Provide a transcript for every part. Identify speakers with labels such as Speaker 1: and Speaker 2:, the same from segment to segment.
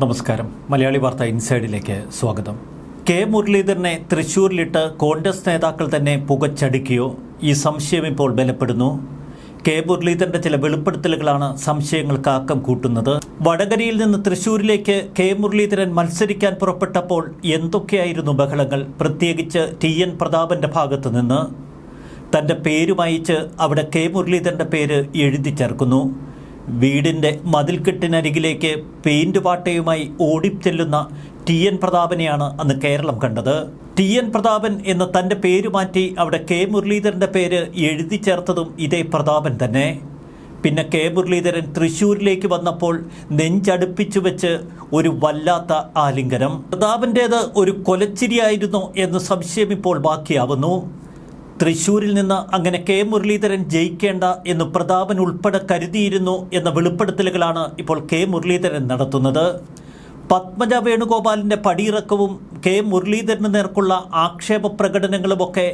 Speaker 1: നമസ്കാരം. മലയാളി വാർത്ത ഇൻസൈഡിലേക്ക് സ്വാഗതം. കെ മുരളീധരനെ തൃശൂരിലിട്ട് കോൺഗ്രസ് നേതാക്കൾ തന്നെ പുകച്ചടിക്കുകയോ ഈ സംശയം ഇപ്പോൾ ബലപ്പെടുന്നു. കെ മുരളീധരന്റെ ചില വെളിപ്പെടുത്തലുകളാണ് സംശയങ്ങൾക്ക് ആക്കം കൂട്ടുന്നത്. വടകരയിൽ നിന്ന് തൃശൂരിലേക്ക് കെ മുരളീധരൻ മത്സരിക്കാൻ പുറപ്പെട്ടപ്പോൾ എന്തൊക്കെയായിരുന്നു ബഹളങ്ങൾ? പ്രത്യേകിച്ച് ടി എൻ പ്രതാപന്റെ ഭാഗത്തു നിന്ന്. തന്റെ പേരുമായിച്ച് അവിടെ കെ മുരളീധരന്റെ പേര് എഴുതി ചേർക്കുന്നു. വീടിന്റെ മതിൽക്കെട്ടിനരികിലേക്ക് പെയിന്റ് പാട്ടയുമായി ഓടിച്ചെല്ലുന്ന ടി എൻ പ്രതാപനെയാണ് അന്ന് കേരളം കണ്ടത്. ടി എൻ പ്രതാപൻ എന്ന തന്റെ പേര് മാറ്റി അവിടെ കെ മുരളീധരന്റെ പേര് എഴുതി ചേർത്തതും ഇതേ പ്രതാപൻ തന്നെ. പിന്നെ കെ മുരളീധരൻ തൃശ്ശൂരിലേക്ക് വന്നപ്പോൾ നെഞ്ചടുപ്പിച്ചു വെച്ച് ഒരു വല്ലാത്ത ആലിംഗനം. പ്രതാപന്റേത് ഒരു കൊലച്ചിരിയായിരുന്നു എന്ന് സംശയം ഇപ്പോൾ ബാക്കിയാവുന്നു. തൃശൂരിൽ നിന്ന് അങ്ങനെ കെ മുരളീധരൻ ജയിക്കേണ്ട എന്ന് പ്രതാപൻ ഉൾപ്പെടെ കരുതിയിരുന്നു എന്ന വെളിപ്പെടുത്തലുകളാണ് ഇപ്പോൾ കെ മുരളീധരൻ നടത്തുന്നത്. പത്മജ വേണുഗോപാലിന്റെ പടിയിറക്കവും കെ മുരളീധരന് നേർക്കുള്ള ആക്ഷേപ പ്രകടനങ്ങളുമൊക്കെ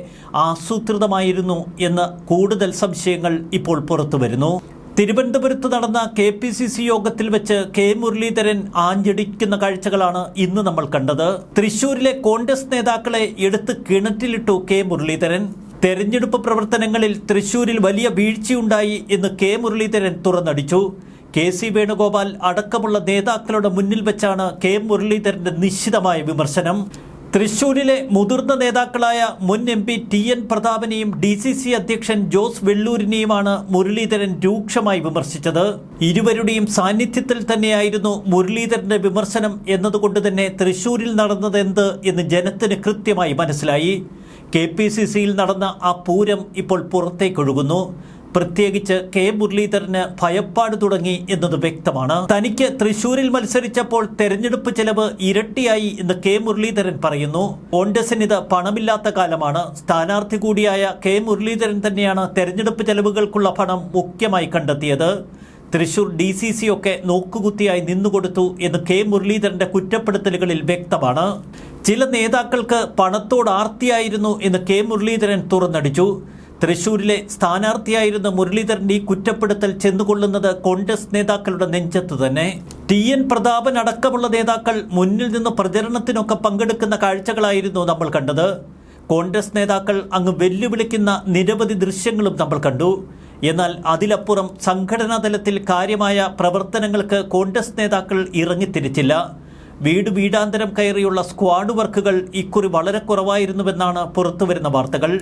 Speaker 1: ആസൂത്രിതമായിരുന്നു എന്ന് കൂടുതൽ സംശയങ്ങൾ ഇപ്പോൾ പുറത്തു വരുന്നു. തിരുവനന്തപുരത്ത് നടന്ന കെ പി സി സി യോഗത്തിൽ വെച്ച് കെ മുരളീധരൻ ആഞ്ഞടിക്കുന്ന കാഴ്ചകളാണ് ഇന്ന് നമ്മൾ കണ്ടത്. തൃശൂരിലെ കോൺഗ്രസ് നേതാക്കളെ എടുത്ത് കിണറ്റിലിട്ടു കെ മുരളീധരൻ. തെരഞ്ഞെടുപ്പ് പ്രവർത്തനങ്ങളിൽ തൃശൂരിൽ വലിയ വീഴ്ചയുണ്ടായി എന്ന് കെ മുരളീധരൻ തുറന്നടിച്ചു. കെ സി വേണുഗോപാൽ അടക്കമുള്ള നേതാക്കളുടെ മുന്നിൽ വെച്ചാണ് കെ മുരളീധരന്റെ നിശ്ചിതമായ വിമർശനം. തൃശൂരിലെ മുതിർന്ന നേതാക്കളായ മുൻ എം പി ടി എൻ പ്രതാപനെയും ഡി സി സി അധ്യക്ഷൻ ജോസ് വെള്ളൂരിനെയുമാണ് മുരളീധരൻ രൂക്ഷമായി വിമർശിച്ചത്. ഇരുവരുടെയും സാന്നിധ്യത്തിൽ തന്നെയായിരുന്നു മുരളീധരന്റെ വിമർശനം എന്നതുകൊണ്ട് തന്നെ തൃശൂരിൽ നടന്നതെന്ത് എന്ന് ജനത്തിന് കൃത്യമായി മനസ്സിലായി. കെ പി സി സിയിൽ നടന്ന ആ പൂരം ഇപ്പോൾ പുറത്തേക്കൊഴുകുന്നു. പ്രത്യേകിച്ച് കെ മുരളീധരന് ഭയപ്പാട് തുടങ്ങി എന്നത് വ്യക്തമാണ്. തനിക്ക് തൃശൂരിൽ മത്സരിച്ചപ്പോൾ തെരഞ്ഞെടുപ്പ് ചെലവ് ഇരട്ടിയായി എന്ന് കെ മുരളീധരൻ പറയുന്നു. കോൺഗ്രസിന് ഇത് പണമില്ലാത്ത കാലമാണ്. സ്ഥാനാർത്ഥി കൂടിയായ കെ മുരളീധരൻ തന്നെയാണ് തെരഞ്ഞെടുപ്പ് ചെലവുകൾക്കുള്ള പണം മുഖ്യമായി കണ്ടെത്തിയത്. തൃശൂർ ഡി സി സി ഒക്കെ നോക്കുകുത്തിയായി നിന്നുകൊടുത്തു എന്ന് കെ മുരളീധരന്റെ കുറ്റപ്പെടുത്തലുകളിൽ വ്യക്തമാണ്. ചില നേതാക്കൾക്ക് പണത്തോട് ആർത്തിയായിരുന്നു എന്ന് കെ മുരളീധരൻ തുറന്നടിച്ചു. തൃശൂരിലെ സ്ഥാനാർത്ഥിയായിരുന്ന മുരളീധരൻ ഈ കുറ്റപ്പെടുത്തൽ ചെന്നുകൊള്ളുന്നത് കോൺഗ്രസ് നേതാക്കളുടെ നെഞ്ചത്ത് തന്നെ. ടി എൻ പ്രതാപൻ അടക്കമുള്ള നേതാക്കൾ മുന്നിൽ നിന്ന് പ്രചരണത്തിനൊക്കെ പങ്കെടുക്കുന്ന കാഴ്ചകളായിരുന്നു നമ്മൾ കണ്ടത്. കോൺഗ്രസ് നേതാക്കൾ അങ്ങ് വെല്ലുവിളിക്കുന്ന നിരവധി ദൃശ്യങ്ങളും നമ്മൾ കണ്ടു. എന്നാൽ അതിലപ്പുറം സംഘടനാ തലത്തിൽ കാര്യമായ പ്രവർത്തനങ്ങൾക്ക് കോൺഗ്രസ് നേതാക്കൾ ഇറങ്ങിത്തിരിച്ചില്ല. വീട് വീടാന്തരം കയറിയുള്ള സ്ക്വാഡ് വർക്കുകൾ ഇക്കുറി വളരെ കുറവായിരുന്നുവെന്നാണ് പുറത്തുവരുന്ന വാർത്തകൾ.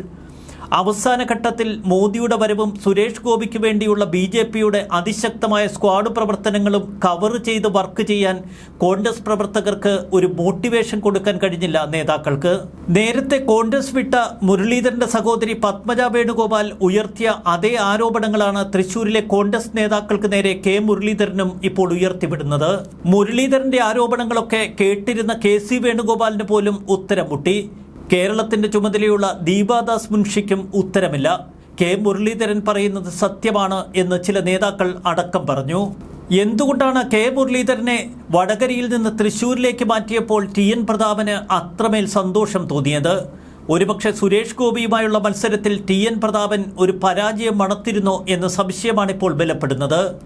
Speaker 1: അവസാന ഘട്ടത്തിൽ മോദിയുടെ വരവും സുരേഷ് ഗോപിക്ക് വേണ്ടിയുള്ള ബി ജെ പിയുടെ അതിശക്തമായ സ്ക്വാഡ് പ്രവർത്തനങ്ങളും കവർ ചെയ്ത് വർക്ക് ചെയ്യാൻ കോൺഗ്രസ് പ്രവർത്തകർക്ക് ഒരു മോട്ടിവേഷൻ കൊടുക്കാൻ കഴിഞ്ഞില്ല നേതാക്കൾക്ക്. നേരത്തെ കോൺഗ്രസ് വിട്ട മുരളീധരന്റെ സഹോദരി പത്മജ വേണുഗോപാൽ ഉയർത്തിയ അതേ ആരോപണങ്ങളാണ് തൃശൂരിലെ കോൺഗ്രസ് നേതാക്കൾക്ക് നേരെ കെ മുരളീധരനും ഇപ്പോൾ ഉയർത്തിവിടുന്നത്. മുരളീധരന്റെ ആരോപണങ്ങളൊക്കെ കേട്ടിരുന്ന കെ സി വേണുഗോപാലിന് പോലും ഉത്തരം മുട്ടി കേരളത്തിന്റെ ചുമതലയുള്ള ദീപാദാസ് മുൻഷിക്കും ഉത്തരമില്ല. കെ. മുരളീധരൻ പറയുന്നത് സത്യമാണ് എന്ന് ചില നേതാക്കൾ അടക്കം പറഞ്ഞു. എന്തുകൊണ്ടാണ് കെ. മുരളീധരനെ വടകരയിൽ നിന്ന് തൃശൂരിലേക്ക് മാറ്റിയപ്പോൾ ടി. എൻ. പ്രതാപന് അത്രമേൽ സന്തോഷം തോന്നിയത്? ഒരുപക്ഷെ സുരേഷ് ഗോപിയുമായുള്ള മത്സരത്തിൽ ടി. എൻ. പ്രതാപൻ ഒരു പരാജയം മണത്തിരുന്നോ എന്ന സംശയമാണിപ്പോൾ ബലപ്പെടുന്നത്.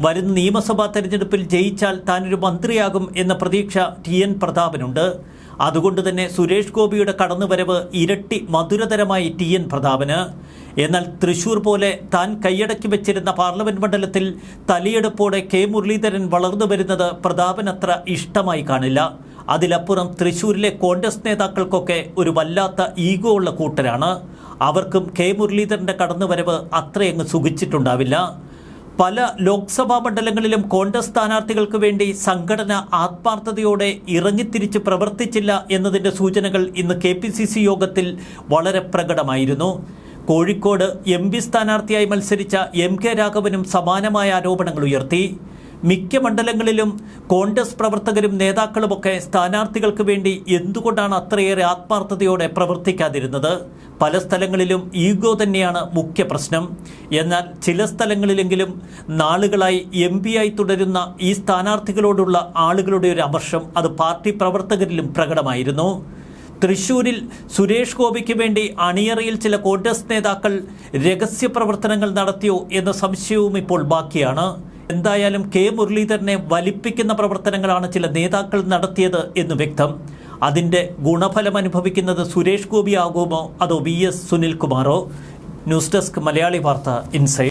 Speaker 1: വരുന്ന നിയമസഭാ തെരഞ്ഞെടുപ്പിൽ ജയിച്ചാൽ താനൊരു മന്ത്രിയാകും എന്ന പ്രതീക്ഷ ടി. എൻ. പ്രതാപനുണ്ട്. അതുകൊണ്ട് തന്നെ സുരേഷ് ഗോപിയുടെ കടന്നുവരവ് ഇരട്ടി മധുരതരമായി ടി എൻ പ്രതാപന്. എന്നാൽ തൃശൂർ പോലെ താൻ കൈയടക്കി വെച്ചിരുന്ന പാർലമെന്റ് മണ്ഡലത്തിൽ തലയെടുപ്പോടെ കെ മുരളീധരൻ വളർന്നു വരുന്നത് പ്രതാപൻ അത്ര ഇഷ്ടമായി കാണില്ല. അതിലപ്പുറം തൃശൂരിലെ കോൺഗ്രസ് നേതാക്കൾക്കൊക്കെ ഒരു വല്ലാത്ത ഈഗോ ഉള്ള കൂട്ടരാണ്. അവർക്കും കെ മുരളീധരന്റെ കടന്നുവരവ് അത്രയങ്ങ് സുഖിച്ചിട്ടുണ്ടാവില്ല. പല ലോക്സഭാ മണ്ഡലങ്ങളിലും കോൺഗ്രസ് സ്ഥാനാർത്ഥികൾക്ക് വേണ്ടി സംഘടന ആത്മാർത്ഥതയോടെ ഇറങ്ങിത്തിരിച്ച് പ്രവർത്തിച്ചില്ല എന്നതിന്റെ സൂചനകൾ ഇന്ന് കെ യോഗത്തിൽ വളരെ പ്രകടമായിരുന്നു. കോഴിക്കോട് എം പി സ്ഥാനാർത്ഥിയായി മത്സരിച്ച എം കെ രാഘവനും സമാനമായ ആരോപണങ്ങൾ ഉയർത്തി. മിക്ക മണ്ഡലങ്ങളിലും കോൺഗ്രസ് പ്രവർത്തകരും നേതാക്കളുമൊക്കെ സ്ഥാനാർത്ഥികൾക്ക് വേണ്ടി എന്തുകൊണ്ടാണ് അത്രയേറെ ആത്മാർത്ഥതയോടെ പ്രവർത്തിക്കാതിരുന്നത്? പല സ്ഥലങ്ങളിലും ഈഗോ തന്നെയാണ് മുഖ്യ പ്രശ്നം. എന്നാൽ ചില സ്ഥലങ്ങളിലെങ്കിലും നാളുകളായി എം ആയി തുടരുന്ന ഈ സ്ഥാനാർത്ഥികളോടുള്ള ആളുകളുടെ ഒരു അമർഷം അത് പാർട്ടി പ്രവർത്തകരിലും പ്രകടമായിരുന്നു. തൃശൂരിൽ സുരേഷ് ഗോപിക്ക് വേണ്ടി അണിയറയിൽ ചില കോൺഗ്രസ് നേതാക്കൾ രഹസ്യ പ്രവർത്തനങ്ങൾ നടത്തിയോ എന്ന സംശയവും ഇപ്പോൾ ബാക്കിയാണ്. എന്തായാലും കെ മുരളീധരനെ വലിപ്പിക്കുന്ന പ്രവർത്തനങ്ങളാണ് ചില നേതാക്കൾ നടത്തിയത് എന്ന് വ്യക്തം. അതിന്റെ ഗുണഫലം അനുഭവിക്കുന്നത് സുരേഷ് ഗോപി ആകുമോ അതോ വി എസ് സുനിൽകുമാറോ? ന്യൂസ് ഡെസ്ക് മലയാളി വാർത്ത ഇൻസൈഡ്